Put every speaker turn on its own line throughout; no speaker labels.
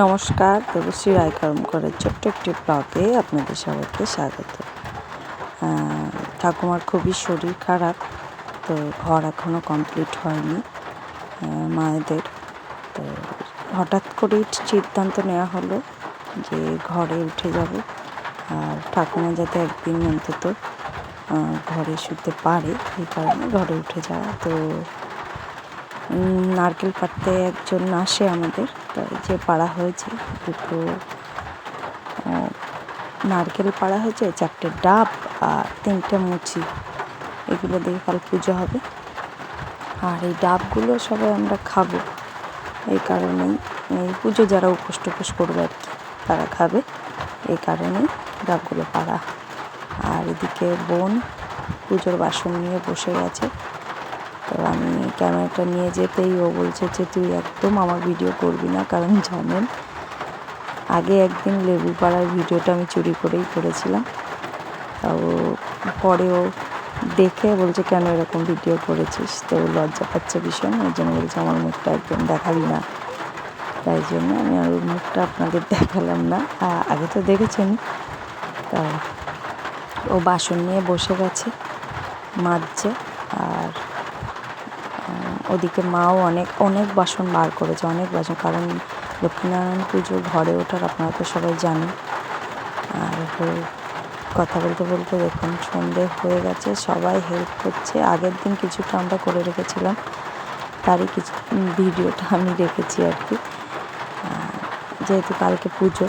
নমস্কার, দেবশ্রী রায় কর্মকরের ছোট্ট একটি ব্লগে আপনাদের সবাইকে স্বাগত। ঠাকুমার খুবই শরীর খারাপ, তো ঘর এখনও কমপ্লিট হয়নি মায়েদের। তো হঠাৎ করেই সিদ্ধান্ত নেওয়া হলো যে ঘরে উঠে যাব, আর ঠাকুমা যাতে একদিন অন্তত ঘরে শুতে পারে, এই কারণে ঘরে উঠে যাওয়া। তো নারকেল পাড়তে একজন আসে আমাদের। যে পাড়া হয়েছে, দুটো নারকেল পাড়া হয়েছে, চারটে ডাব আর তিনটে মুচি। এগুলো দিয়ে কাল পুজো হবে। আর এই ডাবগুলো সবাই আমরা খাব। এই কারণেই এই পুজো যারা উপোস টুপোস করবে আর কি, তারা খাবে। এই কারণেই ডাবগুলো পাড়া। আর এদিকে বোন পুজোর বাসন নিয়ে বসে গেছে। তো আমি ক্যামেরাটা নিয়ে যেতেই ও বলছে যে, তুই একদম আমার ভিডিও করবি না, কারণ জানেন, আগে একদিন লেবু পাড়ার ভিডিওটা আমি চুরি করেই করেছিলাম। পরে ও দেখে বলছে, কেন এরকম ভিডিও করেছিস? তো লজ্জা পাচ্ছে ভীষণ, ওই জন্য বলছে, আমার মুখটা একদম দেখাবি না। তাই জন্য আমি আর ওর মুখটা আপনাদের দেখালাম না। আগে তো দেখেছেন তা ও বাসন নিয়ে বসে গেছে, মাজছে, আর ওদিকে মাও অনেক অনেক বাসন বার করেছে, অনেক বাসন, কারণ লক্ষ্মীনারায়ণ পুজো ঘরে ওঠার আপনারা তো সবাই জানেন। আর কথা বলতে বলতে দেখুন, সন্ধে হয়ে গেছে, সবাই হেল্প করছে। আগের দিন কিছুটা আমরা করে রেখেছিলাম, তারই কিছু ভিডিওটা আমি রেখেছি আর কি। যেহেতু কালকে পুজো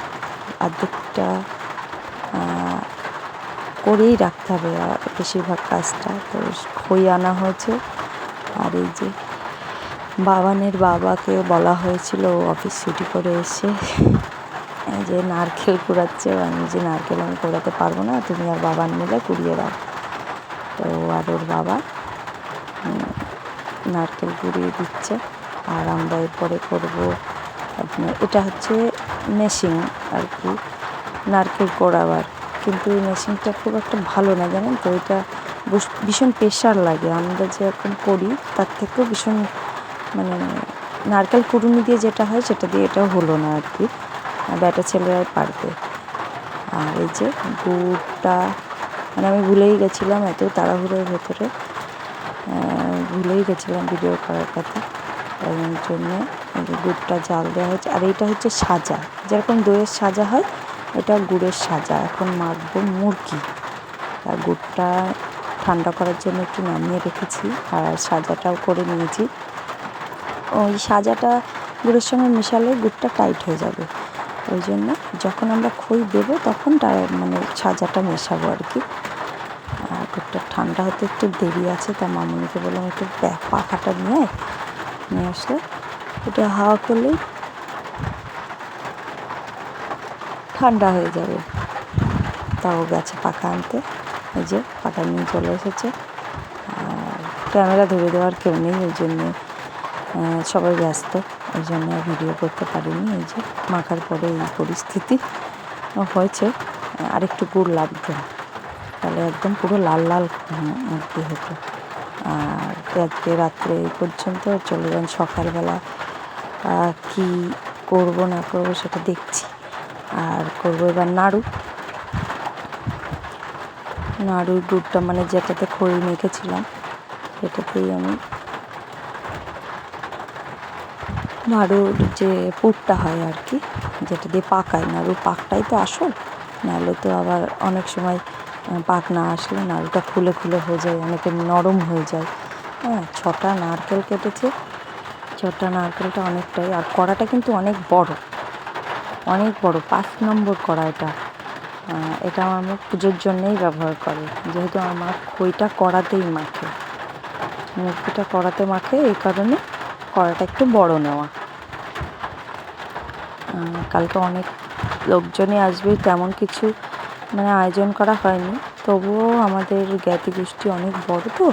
অর্ধেকটা করেই রাখতে হবে বেশিরভাগ কাজটা তো খই আনা হয়েছে। আর এই যে বাবানের বাবাকে বলা হয়েছিল অফিস ছুটি করে এসে যে নারকেল কুড়াচ্ছে, আমি যে নারকেল আমি কুড়াতে পারব না, তুমি আর বাবান মিলে কুড়িয়ে দাও। তো আর ওর বাবা নারকেল কুড়িয়ে দিচ্ছে। আর আমরা এরপরে করব আপনার এটা হচ্ছে মেশিন আর কি, নারকেল কোড়াবার। কিন্তু এই মেশিনটা খুব একটা ভালো না, জানেন তো? এটা ভীষণ প্রেশার লাগে। আমরা যেরকম করি, তার থেকেও ভীষণ মানে নারকেল কুড়ুনি দিয়ে যেটা হয়, সেটা দিয়ে এটা হলো না আর কি। ব্যাটা ছেলেরাই পারবে। আর এই যে গুড়টা মানে আমি ভুলেই গেছিলাম, এত তাড়াহুড়োর ভেতরে। ভুলেই গেছিলাম ভিডিও করার কথা। তাই জন্য গুড়টা জাল দেওয়া হচ্ছে আর এইটা হচ্ছে সাজা। যেরকম দইয়ের সাজা হয় এটা গুড়ের সাজা। এখন মাখবো মুরগি। আর গুড়টা ঠান্ডা করার জন্য একটু নামিয়ে রেখেছি। আর সাজাটাও করে নিয়েছি। ওই সাজাটা গুড়ের সঙ্গে মেশালে গুড়টা টাইট হয়ে যাবে। ওই জন্য যখন আমরা খই দেবো তখন টা- মানে সাজাটা মেশাবো আর কি। আর গুড়টা ঠান্ডা হতে একটু দেরি আছে, তা মামুনিকে বললাম একটু পাখাটা নিয়ে নিয়ে আসলে। এটা হাওয়া করলেই ঠান্ডা হয়ে যাবে। তাও গেছে পাখা আনতে। এই যে পাখা নিয়ে চলে এসেছে। ক্যামেরা ধরে দেওয়ার কেউ নেই, ওই জন্যে সবাই ব্যস্ত ওই জন্য ভিডিও করতে পারিনি। এই যে মাখার পরে এই পরিস্থিতি হয়েছে আর একটু গুড় লাগতো তাহলে একদম পুরো লাল লাল কি হতো। আর আজকে রাত্রে এই পর্যন্ত চলে যান সকালবেলা। কি করব, না করব সেটা দেখছি। আর করব এবার নাড়ু। নাড়ুর দুধটা মানে যেটাতে খড়ি মেখেছিলাম, সেটাতেই আমি নাড়ুর যে পুরটা হয় আর কি, যেটা দিয়ে পাকায়। নাড়ুর পাকটাই তো আসল, নাহলে তো আবার অনেক সময় পাক না আসলে নাড়ুটা খুলে খুলে হয়ে যায়, অনেকে নরম হয়ে যায়। হ্যাঁ ছটা নারকেল কেটেছে। ছটা নারকেলটা অনেকটাই, আর কড়াটা কিন্তু অনেক বড় অনেক বড়, পাঁচ নম্বর কড়া এটা। এটা আমার মা পুজোর জন্যেই ব্যবহার করে, যেহেতু আমার খইটা কড়াতেই মাখে। মুরগিটা কড়াতে মাখে, এই কারণে কড়াটা একটু বড় নেওয়া। কালকে অনেক লোকজনই আসবে, তেমন কিছু মানে আয়োজন করা হয়নি। তবুও আমাদের জ্ঞাতি গোষ্ঠী অনেক বড় তো,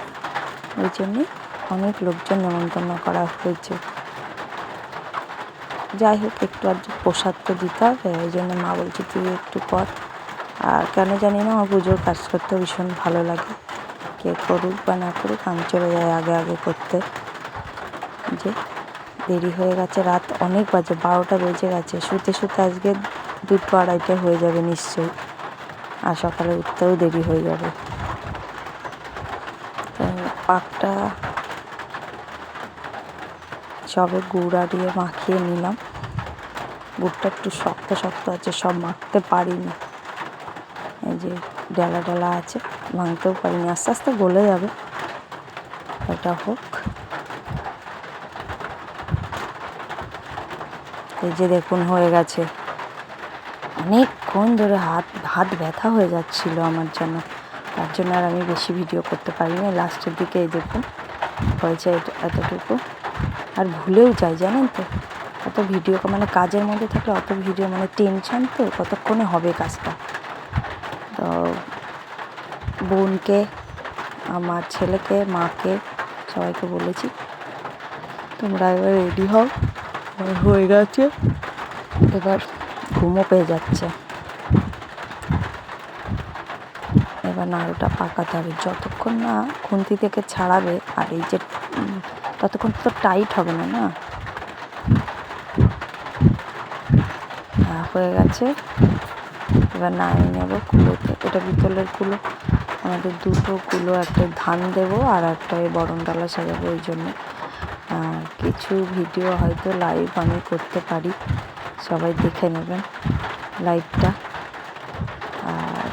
ওই জন্যে অনেক লোকজন নেমন্তন্ন করা হয়েছে। যাই হোক, একটু আর প্রসাদ তো দিতে হবে ওই জন্য মা বলছে তুই একটু কর। আর কেন জানি না, আমার পুজোর কাজ করতে ভীষণ ভালো লাগে। কে করুক বা না করুক, আমি চলে যাই আগে আগে করতে। যে দেরি হয়ে গেছে, রাত অনেক বাজে, বারোটা বেজে গেছে। শুতে শুতে আজকে দুটো আড়াইটে হয়ে যাবে নিশ্চয়ই। আর সকালে উঠতেও দেরি হয়ে যাবে। পাকটা সবে গুড় আড়িয়ে মাখিয়ে নিলাম। গুড়টা একটু শক্ত শক্ত আছে, সব মাখতে পারিনি। এই যে ডালা ডালা আছে, ভাঙতেও পারিনি, আস্তে আস্তে গলে যাবে। এটা হোক। এই যে দেখুন, হয়ে গেছে। অনেকক্ষণ ধরে হাত হাত ব্যথা হয়ে যাচ্ছিল আমার জন্য। তার জন্য আর আমি বেশি ভিডিও করতে পারিনি। লাস্টের দিকে এই দেখুন, হয়েছে এতটুকু। আর ভুলেও যাই, জানেন তো? অত ভিডিও মানে কাজের মধ্যে থাকলে অত ভিডিও মানে টেনশন তো কতক্ষণে হবে কাজটা? তো বোনকে, আমার ছেলেকে, মাকে সবাইকে বলেছি, তোমরা এবার রেডি হও। হয়ে গেছে। এবার ঘুমও পেয়ে যাচ্ছে। এবার নাড়ুটা পাকাতে হবে। যতক্ষণ না খুন্তি থেকে ছাড়াবে আর এই যে ততক্ষণ তো টাইট হবে না না? হ্যাঁ, গেছে। এবার নামিয়ে নেব কুলোতে। এটা বিতলের কুলো। আমাদের দুটো কুলো একটা ধান দেবো আর একটা ওই বরণ ডালা সাজাবো ওই জন্য। কিছু ভিডিও হয়তো লাইভ আমি করতে পারি। সবাই দেখে নেবেন লাইভটা আর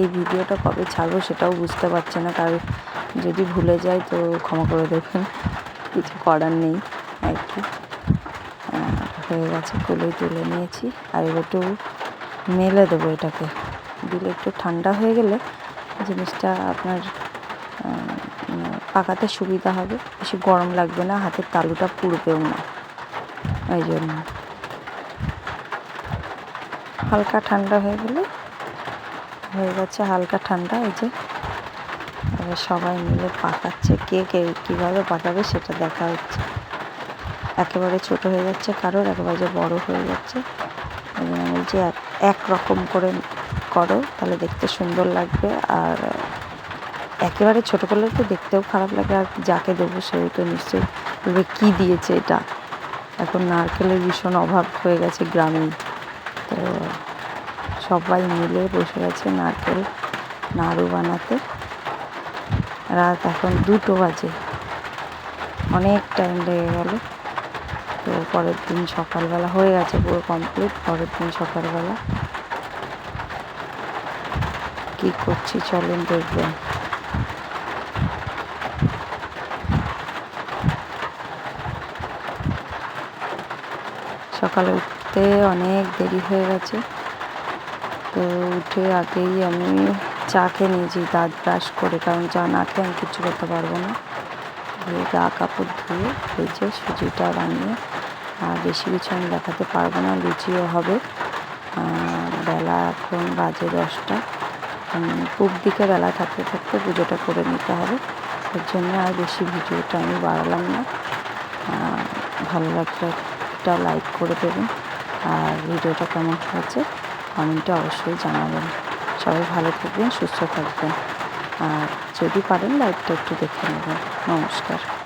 এই ভিডিওটা কবে ছাড়বো সেটাও বুঝতে পারছি না। কারণ যদি ভুলে যাই তো ক্ষমা করে দেবেন। কিছু করার নেই আর কি। হয়ে গেছে কুলোই তুলে নিয়েছি। আর একটু মেলে দেবো এটাকে। দিলে একটু ঠান্ডা হয়ে গেলে জিনিসটা আপনার পাকাতে সুবিধা হবে। বেশি গরম লাগবে না, হাতের তালুটা পুড়বেও না। ওই জন্য। হালকা ঠান্ডা হয়ে গেলে হয়ে গেছে হালকা ঠান্ডা, এই যে। এবার সবাই মিলে পাকাচ্ছে। কে কে কীভাবে পাকাবে সেটা দেখা হচ্ছে। একেবারে ছোট হয়ে যাচ্ছে কারোর, একেবারে যে বড় হয়ে যাচ্ছে। আমি বলছি, এক রকম করে করো, তাহলে দেখতে সুন্দর লাগবে। আর একেবারে ছোট করলে তো দেখতেও খারাপ লাগে, আর যাকে দেবো সেও তো নিশ্চয়ই বলবে, কী দিয়েছে এটা? এখন নারকেলের ভীষণ অভাব হয়ে গেছে গ্রামে তো সবাই মিলে বসে গেছে নারকেল নাড়ু বানাতে। রাত এখন দুটো বাজে। অনেক টাইম লেগে গেল। তো পরের দিন সকালবেলা হয়ে গেছে পুরো কমপ্লিট পরের দিন সকালবেলা। কী করছি চলেন দেখবেন। সকালে উঠতে অনেক দেরি হয়ে গেছে। তো উঠে আগেই আমি চা খেয়ে নিয়েছি, দাঁত ব্রাশ করে, কারণ চা না খেয়ে আমি কিচ্ছু করতে পারব না। গা কাপড় ধুয়ে ভেজে সুজিটা বানিয়ে, আর বেশি কিছু আমি দেখাতে পারব না, লুচিও হবে। বেলা এখন বাজে দশটা। পূব দিকে বেলা থাকতে থাকতে পুজোটা করে নিতে হবে। এর জন্য আর বেশি ভিডিওটা আমি বাড়ালাম না। ভালো লাগলে একটা লাইক করে দেবেন। আর ভিডিওটা কেমন হয়েছে কমেন্টে অবশ্যই জানাবেন। সবাই ভালো থাকবেন, সুস্থ থাকবেন। আর যদি পারেন লাইভটা একটু দেখে নেবেন। নমস্কার।